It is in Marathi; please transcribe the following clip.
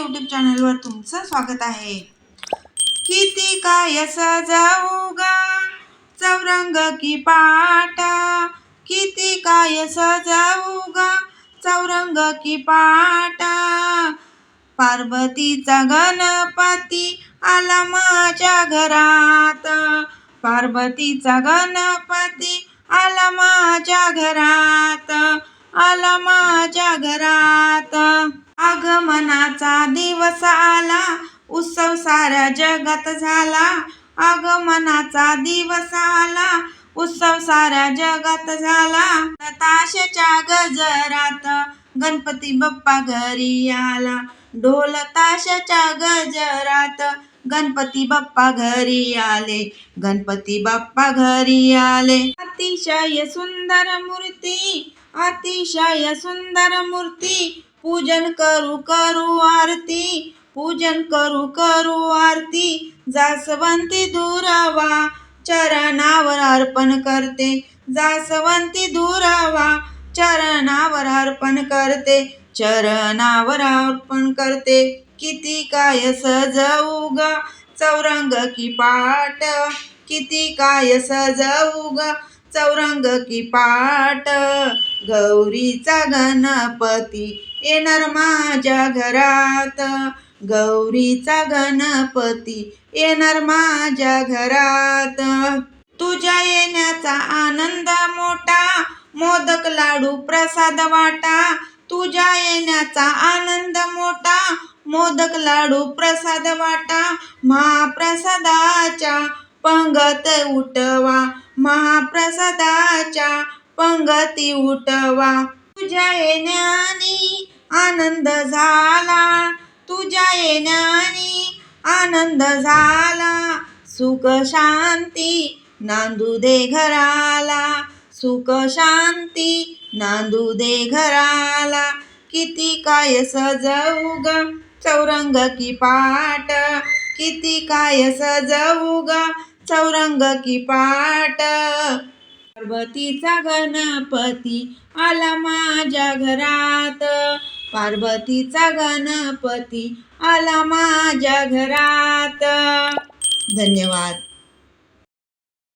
यूट्यूब चॅनलवर तुमचं स्वागत आहे. किती काय सजाऊ गा? चौरंग की पाटा. किती काय सजाऊ गा? चौरंग की पाटा. पार्वतीचा गणपती आला माझ्या घरात. पार्वतीचा गणपती आला माझ्या घरात. आला माझ्या घरात. आगमनाचा दिवस आला. उत्सव साऱ्या जगात झाला. आगमनाचा दिवस आला. उत्सव साऱ्या जगात झाला. ताशाच्या गजरात गणपती बाप्पा घरी आला. ढोल ताशाच्या गजरात गणपती बाप्पा घरी आले. गणपती बाप्पा घरी आले. अतिशय सुंदर मूर्ती अतिशय सुंदर मूर्ती पूजन करू करू आरती. पूजन करू करू आरती. जासवंती दुरावा चरणावर अर्पण करते. जासवंती दुरावा चरणावर अर्पण करते. चरणावर अर्पण करते. किती काय सजवू ग? चौरंग की पाट किती काय सजवू ग? चौरंग की पाट गौरीचा गणपती येणार माझ्या घरात. गौरीचा गणपती येणार माझ्या घरात. तुझ्या येण्याचा आनंद मोठा मोदक लाडू प्रसाद वाटा. तुझ्या येण्याचा आनंद मोठा मोदक लाडू प्रसाद वाटा. महाप्रसादाच्या पंगत उठवा. महाप्रसादाच्या पंगती उठवा. तुझ्या येण्याने आनंद झाला. तुझ्या येण्याने आनंद झाला. सुख शांती नांदू दे घराला. सुख शांती नांदू दे घराला. किती काय सजवू ग चौरंग की पाट किती काय सजवू ग चौरंग की पाट पार्वतीचा गणपती आला माझ्या घरात. पार्वतीचा गणपती आला माझ्या घरात. धन्यवाद.